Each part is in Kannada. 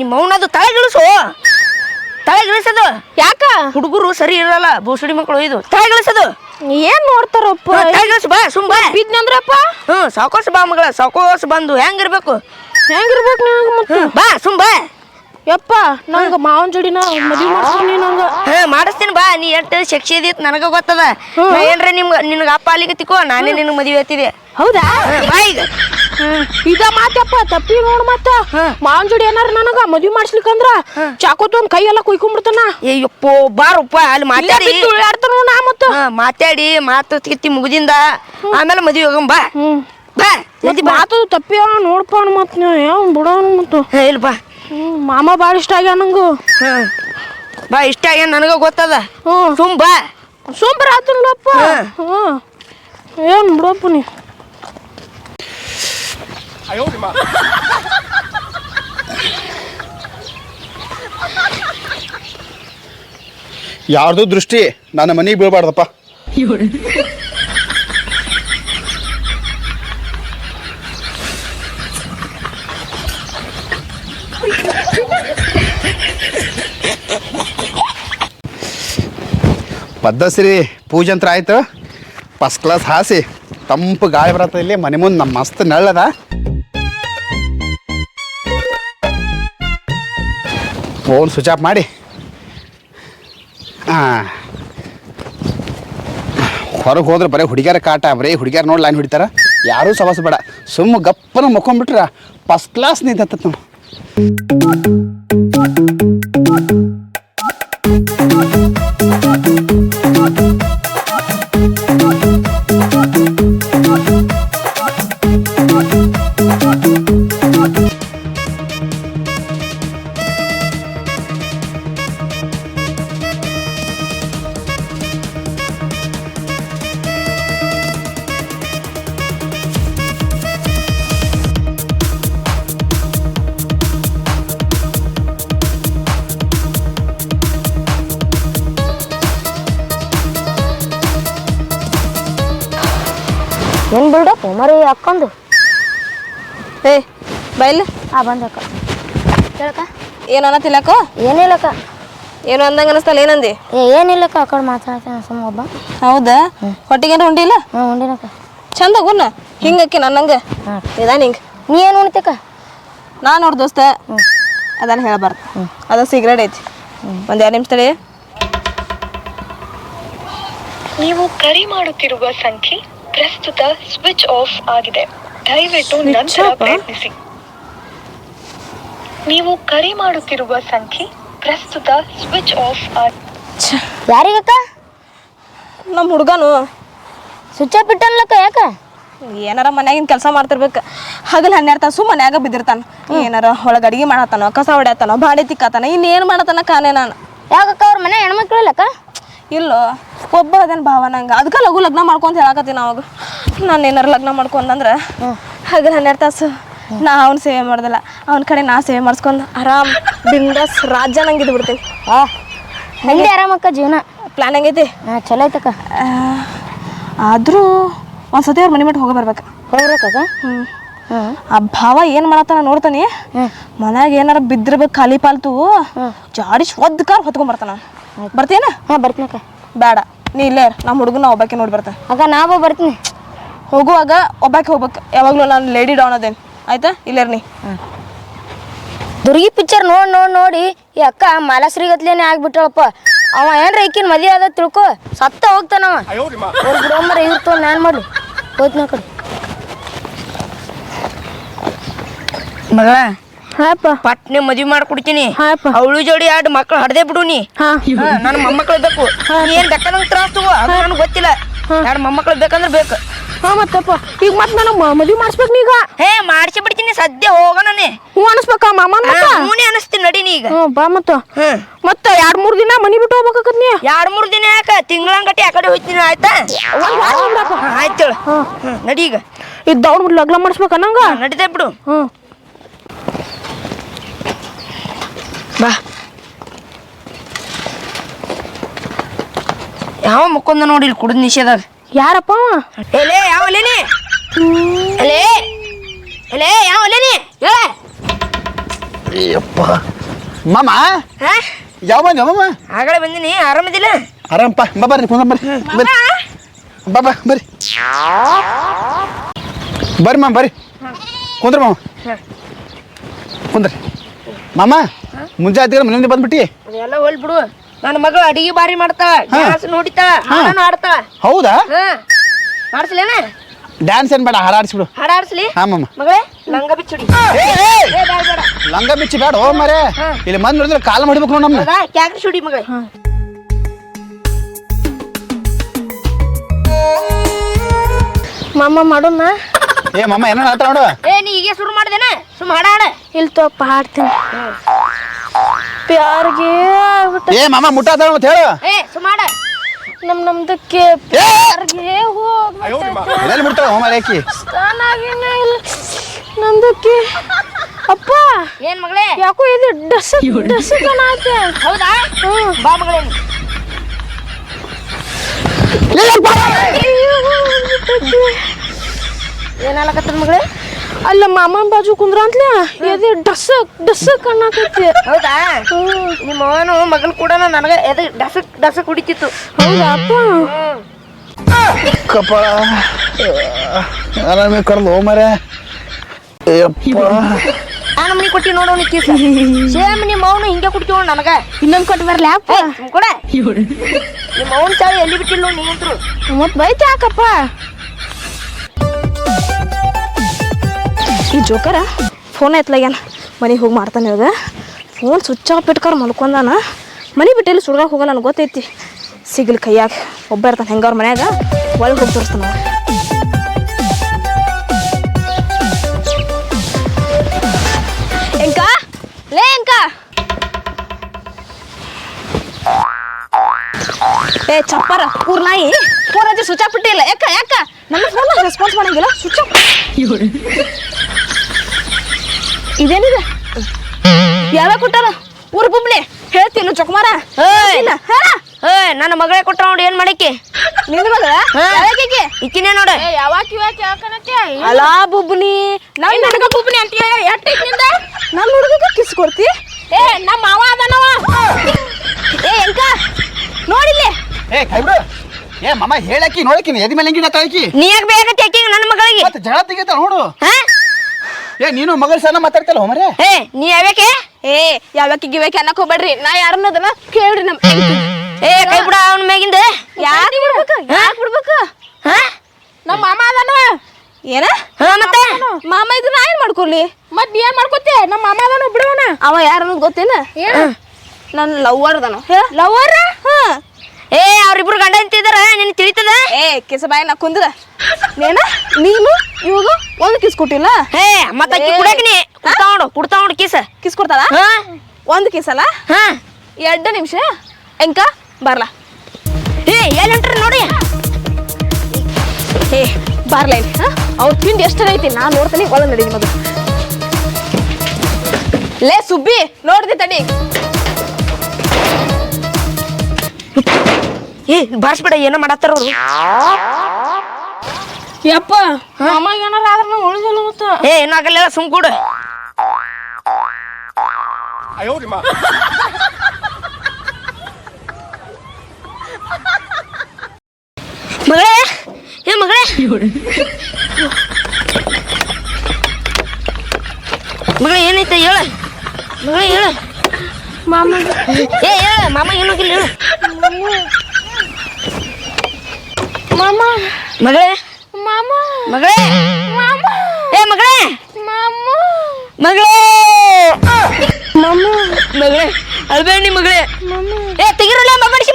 ನಿಮ್ಮ ಅವನದು ತಲೆಗಿಳಿಸು ತಲೆಗಿಳಿಸದು ಯಾಕ? ಹುಡುಗರು ಸರಿ ಇರಲ್ಲ ಬೋಸಡಿ ಮಕ್ಕಳು ಇದು. ತಲೆಗಿಳಿಸದು ಏನ್ ನೋಡ್ತಾರಪ್ಪ? ತಲೆಗಿಳಿಸು ಬಾ ಸುಮ್ ಬಾ. ಬಿದ್ನಂದ್ರಪ್ಪ ಹ್ಞೂ ಸಾಕೋಸ್ ಬಾ ಮಗಳ ಸಾಕೋಸ್ ಬಂದು ಹೆಂಗಿರ್ಬೇಕು? ಹೆಂಗಿರ್ಬೇಕು ನಿನಗ ಮತ್ತ? ಬಾ ಸುಮ್ ಬಾ. ಯಪ್ಪ ನಂಗ ಮಾವನ್ ಜೋಡಿನ ಮದ್ವಿ ಮಾಡ್ಸ್ತೀನಿ ನಂಗ ಹಾ ಮಾಡಿಸ್ತೀನಿ ಬಾ ನೀ ಎಷ್ಟು ಶಕ್ತಿ ಇದೀತ್ ನನಗ ಗೊತ್ತದ. ನಾ ಏನ್ರ ನಿಮ್ಗ ನಿನಗ ಅಪ್ಪ ಅಲ್ಲಿಗೆ ತಿಕ್ಕೋ ನಾನೇ ನಿನಗೆ ಮದುವೆ ಆತಿದೆ ಹೌದಾ? ಬಾ ಈಗ. ಈಗ ಮಾತಪ್ಪ ತಪ್ಪಿ ನೋಡ್ ಮತ್ತ. ಮಾವನ ಜೋಡಿ ಏನಾರ ನನಗ ಮದ್ವಿ ಮಾಡ್ಸ್ಲಿಕ್ಕಂದ್ರ ಚಾಕು ತೊಗೊಂಡ್ ಕೈ ಎಲ್ಲ ಕುಯ್ಕೊಂಡ್ಬಿಡ್ತಾನ. ಏ ಯಪ್ಪೋ ಬಾರಪ್ಪ ಅಲ್ಲಿ ಮಾತಾಡಿ. ಉಳ್ಳಾಡ್ತಾನ ನಾ ಮತ್ತ. ಹಾ, ಮಾತಾಡಿ ಮಾತು ಕಿತ್ತಿ ಮುಗಿದಿಂದ ಆಮೇಲೆ ಮದುವೆ ಹೋಗಂ ಬಾ. ಬಾ ಜಲ್ದಿ ಬಾ. ಮಾತು ತಪ್ಪಿ ನೋಡ್ಪ ಮತ್ ಬಿಡೋಣ ಮತ್ತ. ಹಾ, ಇಲ್ಲಿ ಬಾ. ಮಾಮ ಭಾಳ ಇಷ್ಟ ಆಗ್ಯಾವ ನಂಗು. ಹಾ. ಬಾ ಇಷ್ಟ ಆಗ್ಯಾನ ನನಗ ಗೊತ್ತದ. ಹ್ಞೂ ಸುಮ್ ಬಾ. ಸೋಂಬರ ಆತನಲ್ಲಪ್ಪ ಹ್ಮ್. ಏನು ಬಿಡಪ್ಪ ನೀ. ಯಾರ್ದು ದೃಷ್ಟಿ? ನನ್ನ ಮನೆಗೆ ಬೀಳ್ಬಾರ್ದಪ್ಪ. ಪದ್ಧಶ್ರೀ ಅಂತ ಆಯ್ತು. ಫಸ್ಟ್ ಕ್ಲಾಸ್ ಹಾಸಿ. ತಂಪು ಗಾಳಿ ಬರತ್ತ ಇಲ್ಲಿ. ಮನೆ ಮುಂದೆ ನಮ್ಮ ಮಸ್ತ್ ನೆಳ್ಳದ. ಫೋನ್ ಸ್ವಿಚ್ ಆಫ್ ಮಾಡಿ. ಹಾಂ. ಹೊರಗೆ ಹೋದ್ರೆ ಬರೀ ಹುಡುಗಿಯರ ಕಾಟ, ಬರೀ ಹುಡುಗಿಯರ ನೋಡಿ ಲೈನ್ ಹೊಡಿತಾರ. ಯಾರೂ ಸವಾಸ ಬೇಡ. ಸುಮ್ಮ ಗಪ್ಪನ ಮಕ್ಕೊಂಡ್ಬಿಟ್ರ ಫಸ್ಟ್ ಕ್ಲಾಸ್ ನಿಂತ ನಾವು ಏನ್ ಬಿಲ್ಡಪ್ ಮರಿ ಹಾಕೊಂಡು ಏ ಬೈಲ್. ಆ ಬಂದಕ್ಕ ಕೇಳಕ್ಕ ಏನು ಅನ್ನತಿಲ್ಲಕ್ಕ ಏನಿಲ್ಲಕ್ಕ. ಏನು ಅಂದಂಗ ಅನಿಸ್ತಲ್ಲ ಏನಂದಿ? ಏ ಏನಿಲ್ಲಕ್ಕ ಆ ಕಡೆ ಮಾತಾಡ್ತೇನೆ ಸುಮ್ಮ ಒಬ್ಬ. ಹೌದಾ? ಹೊಟ್ಟಿಗೇನು ಉಂಡಿಲ್ಲ? ಹ್ಞೂ ಉಂಡಿನಕ್ಕ. ಚಂದ ಗುಣ ಹಿಂಗಕ್ಕೆ ನನ್ನಂಗೆ. ಇದಾನ ಹಿಂಗೆ. ನೀ ಏನು ಉಣ್ತಿಕ್ಕ ನಾನು ನೋಡ್ ದೋಸ್ತ. ಅದನ್ನ ಹೇಳಬಾರ್ದು. ಅದ ಸಿಗರೇಟ್ ಐತಿ. ಒಂದು ಎರಡು ನಿಮಿಷ ತಡಿ. ನೀವು ಕರೆ ಮಾಡುತ್ತಿರುವ ಸಂಖ್ಯೆ ಪ್ರಸ್ತುತ ಸ್ವಿಚ್ ಆಫ್ ಆಗಿದೆ. ದಯವಿಟ್ಟು ನಂತರ ಪ್ರಯತ್ನಿಸಿ. ನೀವು ಕರೆ ಮಾಡುತ್ತಿರುವ ಸಂಖ್ಯೆ ಪ್ರಸ್ತುತ ಸ್ವಿಚ್ ಆಫ್ ಆಗಿದೆ ಯಾರಿಗಕ್ಕ? ನಮ್ಮ ಹುಡುಗನು. ಸ್ವಿಚ್ ಆಫ್ ಇಟ್ಟನ್ಲಕ್ಕ ಯಾಕ? ಏನಾರ ಮನ್ಯಾಗಿನ ಕೆಲಸ ಮಾಡ್ತಿರ್ಬೇಕು. ಹಗಲು ಹನ್ನೆರಡು ತಾಸು ಮನ್ಯಾಗ ಬಿದ್ದಿರ್ತಾನ. ಏನಾರ ಒಳಗೆ ಅಡಿಗೆ ಮಾಡತ್ತಾನೋ ಕಸ ಹೊಡ್ಯಾತಾನ ಬಾಡಿ ತಿಕ್ಕಾತಾನ ಇನ್ನೇನು ಮಾಡತ್ತಾನ ಕಾನೇ ನಾನು. ಯಾಕಕ್ಕ ಅವ್ರ ಮನೆ ಹೆಣ್ಮಕ್ಳು ಇಲ್ಲಕ್ಕ? ಇಲ್ಲೋ. ಒಬ್ಬ ಅದೇನು ಭಾವ ನಂಗೆ. ಅದಕ್ಕೆ ಲಘು ಲಗ್ನ ಮಾಡ್ಕೊಂತ ಹೇಳಕತ್ತೀನಿ ಅವಾಗ ನಾನು ಏನಾರು ಲಗ್ನ ಮಾಡ್ಕೊಂಡಂದ್ರೆ ಹಗಲ್ ಹನ್ನೆರಡು ತಾಸು ನಾ ಅವ್ನ ಸೇವೆ ಮಾಡ್ದಲ್ಲ. ಅವನ ಕಡೆ ನಾ ಸೇವೆ ಮಾಡಿಸ್ಕೊಂಡು ಆರಾಮ್ ಬಿಂದಾಸ್ ರಾಜ್ಯ ನಂಗೆ ಇದು ಬಿಡ್ತೀನಿ ಆ. ಹಂಗೆ? ಆರಾಮಕ್ಕ ಜೀವನ? ಪ್ಲಾನ್ ಹೆಂಗೈತಿ? ಹಾಂ ಚಲೋ ಐತಕ್ಕ. ಆದರೂ ಒಂದ್ಸತಿ ಅವ್ರ ಮನೆ ಮಟ್ಟ ಹೋಗಿ ಬರ್ಬೇಕು. ಹೋಗ್ಬೇಕ ಹ್ಞೂ ಆ ಭಾವ ಏನು ಮಾಡತ್ತಾನ ನೋಡ್ತಾನೆ. ಮನ್ಯಾಗ ಏನಾರ ಬಿದ್ದಿರ್ಬೇಕು ಖಾಲಿ ಪಾಲ್ತು ಜಾಡಿಸ್ ಒದ್ದು ಕಾರ್ ಹೊತ್ಕೊಂಡ್ ಬರ್ತೀನ ಹಾಂ ಬರ್ತೀನಕ್ಕ. ಬೇಡ ನೀ ಇಲ್ಲೇ. ನಮ್ಮ ಹುಡುಗನ ಒಬ್ಬಾಕೆ ನೋಡಿ ಬರ್ತಾ. ಅಕ್ಕ ನಾವು ಬರ್ತೀನಿ. ಹೋಗುವಾಗ ಒಬ್ಬಾಕೆ ಹೋಗ್ಬೇಕು. ಯಾವಾಗಲೂ ನಾನು ಲೇಡಿ ಡೌನ್ ಅದೇನು. ಆಯ್ತಾ? ಇಲ್ಲೇರ್ ನೀ. ದುರ್ಗಿ ಪಿಕ್ಚರ್ ನೋಡಿ ನೋಡಿ ನೋಡಿ. ಈ ಅಕ್ಕ ಮಾಲಶ್ರೀಗತ್ಲೇನೆ ಆಗ್ಬಿಟ್ಟಳಪ್ಪ. ಅವ ಏನ್ರ ಈಕಿನ ಮದುವೆ ಆದ ತಿಳ್ಕೊ. ಸತ್ತ ಹೋಗ್ತಾನವ ಬಿಡೋಮರ ಇರ್ತು ನಾನು ಮಾಡ್ಲಿ. ಹೋಯ್ತು ಕಡೆ. ಮಗಳ ಹಾಪ ಪಟ್ನೆ ಮದ್ವಿ ಮಾಡ್ಕೊಡ್ತೀನಿ. ಹಾಪ. ಅವಳು ಜೋಡಿ ಎರಡು ಮಕ್ಳು ಹಡದೆ ಬಿಡು ನೀ. ಹಾ. ನನ್ನ ಮೊಮ್ಮಕ್ಳು ಬೇಕು. ಏನ್ ಬೇಕಾದಂಗ ತ್ರಾಸ್ ತಗೋ ಅದು ನನಗೆ ಗೊತ್ತಿಲ್ಲ. ಎರಡು ಮೊಮ್ಮಕ್ಳು ಬೇಕಂದ್ರೆ ಬೇಕು. ಹಾ ಮತ್ತಪ್ಪ. ಈಗ ಮತ್ತೆ ನನಗೆ ಮದ್ವಿ ಮಾಡಿಸ್ಬೇಕು ನೀಗ? ಹೇ ಮಾಡಿಸಿ ಬಿಡ್ತೀನಿ ಸದ್ಯ ಹೋಗೋಣನೆ ಹ್ಞೂ ಅನಿಸ್ಬೇಕ ಮಾಮನ ಹೂನೇ ಅನಿಸ್ತೀನಿ ನಡಿ ನೀ ಈಗ. ಹ್ಞೂ ಬಾ ಮತ್ತ. ಮತ್ತ ಎರಡು ಮೂರು ದಿನ ಮನೆ ಬಿಟ್ಟು ಹೋಗ್ಬೇಕಾಕತ್ ನೀ? ಎರಡ್ ಮೂರ್ ದಿನ ಯಾಕ? ತಿಂಗಳಂಗಟಿ ಆ ಕಡೆ ಹೋಗ್ತೀನಿ ಆಯ್ತಾ? ಆಯ್ತು ಹೇಳು. ಹ್ಮ್ ನಡಿ ಈಗ. ಇದು ಲಗ್ಲ ಲಗ್ನ ಮಾಡಿಸ್ಬೇಕ ನಂಗೆ? ನಡೀತಾ ಬಿಡು. ಹ್ಞೂ. ಬಾ. ಯಾವ ಮುಕ್ಕೊಂದ ನೋಡಿ ಇಲ್ಲಿ ಕುಡಿದ್ ನಿಷೇಧಾಗ ಯಾರಪ್ಪ ಎಲೆ ಯಾವ ಒಲೆನಿ ಎಲೆ ಎಲೆ ಯಾವ ಒಲೆನಿ ಹೇಳ ಅಯ್ಯಪ್ಪ ಮಾಮ? ಹಾ ಯಾವ ಬಂದ ಮಾಮ? ಆಗಲೇ ಬಂದಿನಿ ಆರಾಮದಿಲ್ಲ? ಆರಾಮಪ್ಪ. ಬಾ ಬರ್ರಿ ಕುಂದ್ರ ಬರ್ರಿ ಬರ್ರಿ ಬಾ ಬಾ ಬರ್ರಿ ಬರ್ರಿ ಮಾಮ ಬರ್ರಿ. ಕುಂದ್ರ ಮಾಮ. ಕುಂದ್ರಿ. ಮಾಮ? ಮುಂಜಾನೆ ಮನೆಯಿಂದ ಬಂದ್ಬಿಟ್ಟಿ? ಎಲ್ಲ ಹೋಲ್ ಬಿಡು. ನನ್ನ ಮಗಳು ಅಡಿಗೆ ಬಾರಿ ಮಾಡ್ತಾಳ ಡ್ಯಾನ್ಸ್ ನೋಡಿತಾಳ ಹಾಡನು ಹಾಡ್ತಾಳ ಹೌದಾ? ಹಾ. ಆಡ್ಸ್ಲೇನ ಡ್ಯಾನ್ಸ್ ಏನ್ ಬೇಡ ಹಾಡು ಆಡಿಸ್ಬಿಡು ಹಾಡ ಆಡ್ಸ್ಲಿ ಹಾ ಮಗಳೇ ಲಂಗ ಬಿಚ್ಚುಡಿ. ಏ, ಏ, ಏ! ಬೇಡ ಬೇಡ. ಲಂಗ ಬಿಚ್ಚಿ ಬೇಡ ಓ ಮರೆ. ಇಲ್ಲಿ ಮಂದ್ ನೋಡಿದ್ರೆ ಕಾಲ್ ಮಾಡಿಬೇಕು ನೋಡ್ ಹೌದಾ? ಕ್ಯಾಕ್ರಿ ಸುಡಿ ಮಗಳೇ. ಮಾಮ ಮಾಡೋಣ. ಏ ಮಾಮ ಏನೋ ಹೇಳ್ತಾ ನೋಡು ಏ ನೀ ಈಗ ಶುರು ಮಾಡ್ದೇನ? ಸುಮ್ಮ ಹಾಡ ಹಾಡ. ಇಲ್ಲಿ ತೋಪ ಹಾಡ್ತೀನಿ ಪ್ಯಾರ್ಗೆ ಆಗ್ಬಿಟ್ಟ. ಏ ಮಾಮ ಮುಟ್ಟಾತ ಅಂತ ಹೇಳು. ಏ ಸುಮ್ಮ ಹಾಡ ನಮ್ ನಮ್ದಕ್ಕೆ ಪ್ಯಾರ್ಗೆ ಹೋಗ್ಬಿಟ್ಟೈತೆ. ಎಲ್ಲೆಲ್ಲಿ ಮುಟ್ಟಾಳ ಹೋಮ ರೇಖಿ? ಇಲ್ಲ. ನಮ್ದಕ್ಕೆ ಅಪ್ಪ! ಏನ್ ಮಗಳೇ? ಯಾಕೋ ಇದು ಡಸ ಡಸ ಕಾಣತ್ತೆ ಹೌದಾ? ಬಾ ಮಗಳೇ. ನೀ. ಏನಾಲಕತ್ತದ ಮಗಳೇ? ಅಲ್ಲ ಮಾಮನ್ ಬಾಜು ಕುಂದ್ರ ಅಂತಲ ಎದೆ ಡಸ ಡಸ ಕಣ್ಣಾಕೈತಿ. ಹೌದಾ? ನಿಮ್ಮ ಅವನು ಮಗಳು ಕೂಡ ನನಗೆ ಎದೆ ಡಸಕ್ ಡಸಕ್ ಕುಡಿತಿತ್ತು. ಹೌದಾ ಅಪ್ಪ ಕಪಾಳ ಆರಾಮೇ ಕರ್ದು ಮರೆ ಅಯ್ಯಪ್ಪ ಆ ನಮ್ನಿ ಕೊಟ್ಟಿ ನೋಡೋಣ ಕೀಸ. ಸೇಮ್ ನಿಮ್ಮ ಅವನು ಹಿಂಗೆ ಕುಡ್ತೀವ ನನಗೆ. ಇನ್ನೊಂದು ಕೊಟ್ಟು ಬರ್ಲಿ ಅಪ್ಪ. ಕೊಡ. ನಿಮ್ಮ ಅವನ್ ಚಾಳಿ ಎಲ್ಲಿ ಬಿಟ್ಟಿಲ್ಲ ನೋಡಿ ನೀವಂತ್ರು. ಮತ್ ಬೈತಿ ಯಾಕಪ್ಪ ಈ ಜೋಕರ? ಫೋನ್ ಎತ್ತಲಾಗ್ಯಾನ ಮನೆಗೆ ಹೋಗಿ ಮಾಡ್ತಾನೆ ಇವಾಗ. ಫೋನ್ ಸ್ವಿಚ್ ಆಫ್ ಇಟ್ಕೊಂಡು ಮಲ್ಕೊಂಡಾನ. ಮನೆ ಬಿಟ್ಟೆಲ್ಲಿ ಸುಡ್ಗಾಕ ಹೋಗಲ್ಲ ನನಗೆ ಗೊತ್ತೈತಿ. ಸಿಗ್ಲಿ ಕೈಯಾಗ ಒಬ್ಬ ಇರ್ತಾನೆ ಹೆಂಗವ್ರ ಮನ್ಯಾಗ? ಒಳಗೆ ಹೋಗಿ ತೋರಿಸ್ತಾನ. ಎಂಕ? ಲೇ ಎಂಕ? ಏ ಚಪ್ಪರ ಪೂರ್ ನಾಯಿ. ಫೋನ್ ಹಚ್ಚಿ ಸ್ವಿಚ್ ಆಫ್ ಬಿಟ್ಟಿಲ್ಲ ಯಾಕ ಯಾಕ? ನನ್ನ ಫೋನ್ ರೆಸ್ಪಾನ್ಸ್ ಮಾಡಂಗಿಲ್ಲ. ಸ್ವಿಚ್ ಆಫ್ ಇದೇನಿದೆ? ಯಾವ ಕೊಟ್ಟಾರ ಊರ್ ಬುಬ್ಲಿ. ಹೇಳ್ತೀನಿ ಚೊಕ್ಮಾರ. ಹೇಳ. ನನ್ನ ಮಗಳೇ ಕೊಟ್ಟ ನೋಡಿ ಏನ್ ಮಾಡಕ್ಕೆ? ನಿನ್ನ ಮಗಳ? ಯಾವಾಕಿಗೆ ಇಕ್ಕಿನೇ ನೋಡ. ಯಾಕೆ ಯಾಕನತ್ತೆ ಬುಬ್ನಿ. ಹುಡುಗ ಬುಬ್ನಿ ಅಂತ ಎಟ್ಟಿನಿಂದ ನನ್ನ ಹುಡುಗ ಕಿಸ್ ಕೊಡ್ತಿ? ಏ ನಮ್ಮ ಮಾವ ಅದನವ. ಏ ಎಂಕ? ನೋಡಿಲ್ಲಿ. ಏ ಕೈ ಬಿಡು ಏ ಮಾಮ ಹೇಳಕ್ಕಿ ನೋಡಕ್ಕಿ ಎದಿ ಮೇಲೆ ಹೆಂಗಿನ ತಾಳಕಿ ನೀ ಯಾಕೆ ಬೇಗ ಅಕ್ಕಿಗೆ ನನ್ನ ಮಗಳಿಗೆ? ಮತ್ತೆ ಜಗಳ ತೆಗಿತಾಳ ನೋಡು. ಹಾ? ಏ ನೀನು ಮಗಳ ಸಣ್ಣ ಮಾತಾಡ್ತಲ್ಲ ಹೋಮರೆ? ಏ ನೀ ಯಾವ್ಯಾಕೆ? ಏ ಯಾವ್ಯಾಕೆ ಗಿವ್ಯಾಕೆ ಅನ್ನಕ್ ಹೋಗ್ಬೇಡ್ರಿ ನಾ ಯಾರನ್ನದನ ಕೇಳ್ರಿ ನಮ್ ಏ ಕೈ ಬಿಡ ಅವನ ಮ್ಯಾಗಿಂದ. ಯಾಕೆ ಬಿಡ್ಬೇಕು? ಯಾಕೆ ಬಿಡ್ಬೇಕು? ಹಾ? ನಮ್ಮ ಮಾಮ ಅದಾನ? ಏನ? ಹಾ ಮತ್ತೆ? ಮಾಮ ಇದ್ರ ನಾ ಏನ್ ಮಾಡ್ಕೊಲ್ಲಿ ಮತ್ ಏನ್ ಮಾಡ್ಕೊತಿ? ನಮ್ಮ ಮಾಮ ಅದಾನ ಬಿಡವನ ಅವ ಯಾರನ್ನ ಗೊತ್ತೇನ? ನನ್ನ ಲವ್ವರ್ ಅದಾನ ಲವ್ವರ್? ಹಾ. ಏ ಅವ್ರಿಬ್ರು ಗಂಡ ಅಂತಿದಾರ ನಿನ್ ತಿಳಿತದ? ಏ ಕಿಸಬಾಯ ನಾ ಕುಂದ್ರ ನೇನ? ನೀನು? ಇವಾಗ ಒಂದು ಕಿಸ್ ಕೊಟ್ಟಿಲ್ಲ? ಏ ಮತ್ತ ಅಕ್ಕಿ ಕುಡಿಯಕ್ ನೀ? ಕುಡ್ತಾ ನೋಡು ಕಿಸ. ಕಿಸ್ ಕೊಡ್ತಾಳ? ಹಾ. ಒಂದು ಕಿಸ್ ಅಲ್ಲ? ಹಾ. ಎರಡು ನಿಮಿಷ. ಎಂಕ ಬರ್ಲ. ಏ ಎಲ್ಲಿ ಹೊಂಟ್ರಿ ನೋಡಿ? ಏ ಬರ್ಲ ಇಲ್ಲಿ ಹಾ? ಅವ್ರ ತಿಂಡಿ ಎಷ್ಟರ ಐತಿ? ನಾ ನೋಡ್ತೀನಿ ಒಳ ನಡಿ ನಿಮ್ಮದು. ಲೇ ಸುಬ್ಬಿ ನೋಡ್ದಿ ತಡಿ. ಏ ಬಾರ್ಸ್ಬೇಡ ಏನೋ ಮಾಡತ್ತಾರ ಅವ್ರು ಯಪ್ಪ ಮಾಮ ಏನಾರ ಆದ್ರ ನಾವು ಉಳಿದಿಲ್ಲ ಮತ್ತ ಏ ಏನೋ ಆಗಲ್ಲ ಸುಮ್ ಕೂಡು ಮಗಳೇ ಏ ಮಗಳೇ ಮಗಳೇ ಏನೈತೆ ಹೇಳ ಮಗಳೇ ಹೇಳ ಮಾಮ ಏ ಹೇಳ ಮಾಮ ಏನಾಗಿಲ್ಲ ಹೇಳು ಮಾಮ. ಮಗಳೇ. ಮಾಮ. ಮಗಳೇ. ಮಾಮ. ಏ ಮಗಳೇ. ಮಾಮ. ಮಗಳೇ. ಮಾಮ. ಮಗಳೇ. ಅಲ್ಬೇಡ ಮಗಳೇ. ಏ ತೆಗಿರಲ್ಲ ಮಗಡಿಸಿ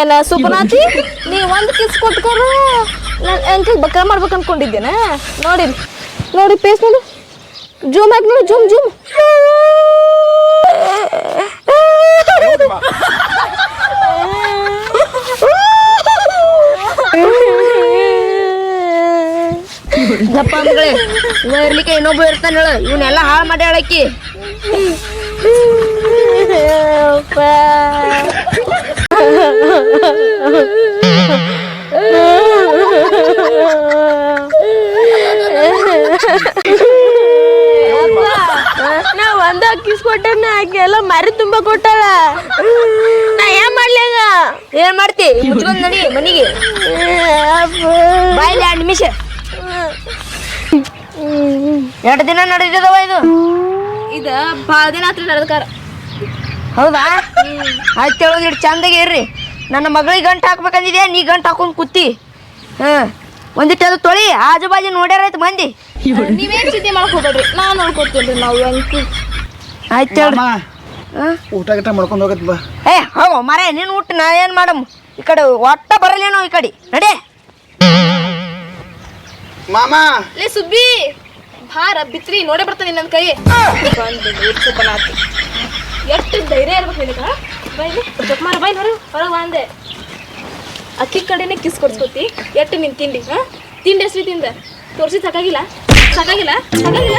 ಏನ ಸುಪನಾತಿ ನೀ ಒಂದು ಕಿಸ್ ಕೊಟ್ಕೊರು ನಾನು ಅಂಕಲ್ ಬಕ್ರ ಮಾಡ್ಬೇಕು ಅನ್ಕೊಂಡಿದ್ದೇನೆ. ನೋಡಿ ನೋಡಿ ಪೇಸ್ ನೋಡು. ಜೂಮ್ ಹಾಕಿ ನೋಡಿ ಜೂಮ್ ಜೂಮ್. ದಪ್ಪ ಅಂದ್ಗಳೇ ಇವ ಇರ್ಲಿಕ್ಕೆ ಇನ್ನೊಬ್ಬ ಇರ್ತಾನೆ ಹೇಳು ಇವನ್ನೆಲ್ಲ ಹಾಳು ಮಾಡಿ ಹೇಳಕ್ಕಿ ನಾ ಒಂದ ಕಿಸ್ ಕೊಟ್ಟನ ಎಲ್ಲ ಮರಿ ತುಂಬ ಕೊಟ್ಟಾಳ. ನಾ ಏನ್ ಮಾಡ್ಲಿ ಏನು ಮಾಡ್ತಿ? ಮುಚ್ಕೊಂಡ್ ನಡಿ ಮನಿಗೆ. ಬಾಯ್ಲಿ ಎರಡು ನಿಮಿಷ ಎರಡು ದಿನ ನಡೆದಿದವ ಇದು? ಇದ ಭಾಳ ದಿನ ಆತ್ರಿ ನಡೆದಕಾರ. ಹೌದಾ? ಆಯ್ತು ಇಟ್ಟು ಚಂದಾಗೆ ಇರ್ರಿ. ನನ್ನ ಮಗಳಿಗೆ ಗಂಟು ಹಾಕ್ಬೇಕಂದಿದ್ಯಾ? ನೀ ಗಂಟು ಹಾಕೊಂಡು ಕೂತಿ. ಹಾಂ. ಒಂದಿಟ್ಟು ಅದು ತೊಳಿ. ಆಜು ಬಾಜು ನೋಡ್ಯಾರೈತೆ ಮಂದಿ. ನೀವೇನ್ ಚಿಂತೆ ಮಾಡಕ್ ಹೋಗ್ಬೇಡ್ರಿ. ನಾ ನೋಡ್ಕೊತೀನಿ ನಾವು ಹೆಂಗ್ ಆಯ್ತು ಊಟ ಗಿಟ ಮಾಡ್ಕೊಂಡು ಹೋಗತ್ ಬಾ. ಏ ಹೋಗೋ. ಮರ ನೀನು ಊಟ ನಾ ಏನು ಮಾಡಮ್? ಈ ಕಡೆ ಒಟ್ಟ ಬರಲೇನೋ ಈ ಕಡೆ. ನಡೆ. ಮಾಮ. ಲೇ ಸುಬ್ಬಿ ಭಾರ ಬಿತ್ರಿ ನೋಡೇ ಬರ್ತಾನೆ ನನ್ನ ಕೈ. ಬಂದು ಎಷ್ಟು ಧೈರ್ಯ ಇರ್ಬೇಕು ನಿನಗ? ಹೊರಗೆ ಅಕ್ಕಿ ಕಡೆನೇ ಕಿಸ್ ಕೊಡ್ಸ್ಕೊತಿ. ಎಟ್ಟು ನಿನ್ ತಿಂಡಿ, ಹಾಂ? ತಿಂಡಿ ಹೆಸರು ತಿಂದ. ತೋರ್ಸಿ, ಸಾಕಾಗಿಲ್ಲ? ಸಾಕಾಗಿಲ್ಲ? ಸಾಕಾಗಿಲ್ಲ?